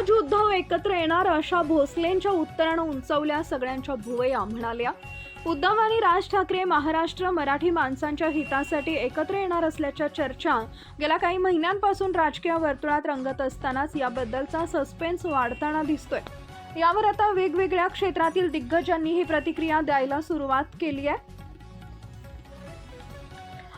आज उद्धव एकत्र येणार अशा भोसलेंच्या उत्तरानं उंचवल्या सगळ्यांच्या भुवया म्हणाल्या. उद्धव आणि राज ठाकरे महाराष्ट्र मराठी माणसांच्या हितासाठी एकत्र येणार असल्याच्या चर्चा गेल्या काही महिन्यांपासून राजकीय वर्तुळात रंगत असतानाच याबद्दलचा सस्पेन्स वाढताना दिसतोय. यावर आता वेगवेगळ्या क्षेत्रातील दिग्गजांनी ही प्रतिक्रिया द्यायला सुरुवात केली आहे.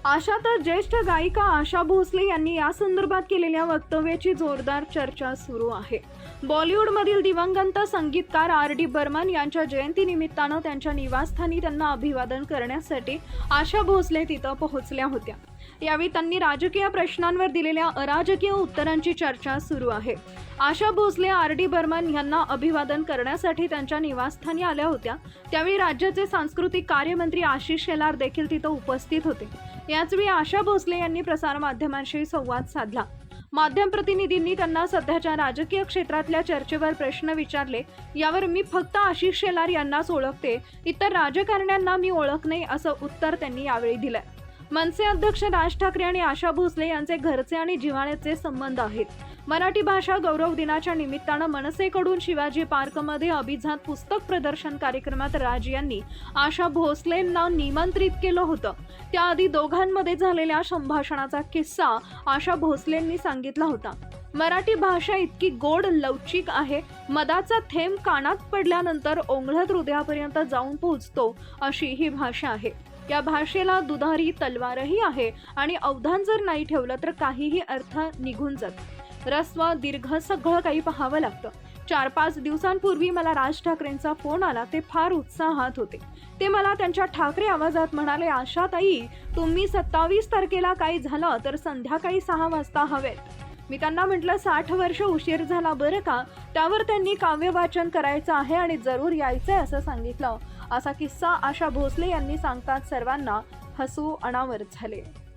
आशा तर ज्येष्ठ गायिका आशा भोसले यांनी या संदर्भात केलेल्या वक्तव्याची जोरदार चर्चा सुरू आहे. बॉलिवूडमधील दिवंगत संगीतकार आर डी बर्मन यांच्या जयंतीनिमित्तानं त्यांच्या निवासस्थानी त्यांना अभिवादन करण्यासाठी आशा भोसले तिथं पोहोचल्या होत्या. यावेळी त्यांनी राजकीय प्रश्नांवर दिलेल्या अराजकीय उत्तरांची चर्चा सुरू आहे. आशा भोसले आर डी बर्मन यांना अभिवादन करण्यासाठी त्यांच्या निवासस्थानी आल्या होत्या. त्यावेळी राज्याचे सांस्कृतिक कार्यमंत्री आशिष शेलार देखील तिथं उपस्थित होते. याचवेळी आशा भोसले यांनी प्रसारमाध्यमांशी संवाद साधला. माध्यम प्रतिनिधींनी त्यांना सध्याच्या राजकीय क्षेत्रातल्या चर्चेवर प्रश्न विचारले. यावर मी फक्त आशिष शेलार यांनाच ओळखते. इतर राजकारण्यांना मी ओळखणे असं उत्तर त्यांनी यावेळी दिलं. मनसे अध्यक्ष राज ठाकरे आणि आशा भोसले यांचे घरचे आणि जिव्हाळ्याचे संबंध आहेत. मराठी भाषा गौरव दिनाच्या निमित्तानं मनसेकडून शिवाजी पार्कमध्ये अभिजात पुस्तक प्रदर्शन कार्यक्रमात राज यांनी आशा भोसलेंना निमंत्रित केलं होतं. त्याआधी दोघांमध्ये झालेल्या संभाषणाचा किस्सा आशा भोसलेंनी सांगितला होता. मराठी भाषा इतकी गोड लवचिक आहे. मदाचा थेंब कानात पडल्यानंतर ओंघळत हृदयापर्यंत जाऊन पोहोचतो अशी ही भाषा आहे. या भाषेला दुधारी तलवारही आहे. आणि अवधान जर नाही ठेवलं तर काहीही अर्थ निघून जात. रस्व दीर्घ सगळं काही पाहावं लागतं. चार पाच दिवसांपूर्वी मला राज ठाकरेंचा फोन आला ते फार उत्साहात होते. ते मला त्यांच्या ठाकरे आवाजात म्हणाले आशाताई तुम्ही सत्तावीस तारखेला काही झालं? तर संध्याकाळी सहा वाजता हवेत. मी त्यांना म्हटलं साठ वर्ष उशीर झाला बरं का? त्यावर त्यांनी काव्य वाचन करायचं आहे आणि जरूर यायचंय असं सांगितलं. असा किस्सा आशा भोसले यांनी सांगतात सर्वांना हसू अनावर झाले.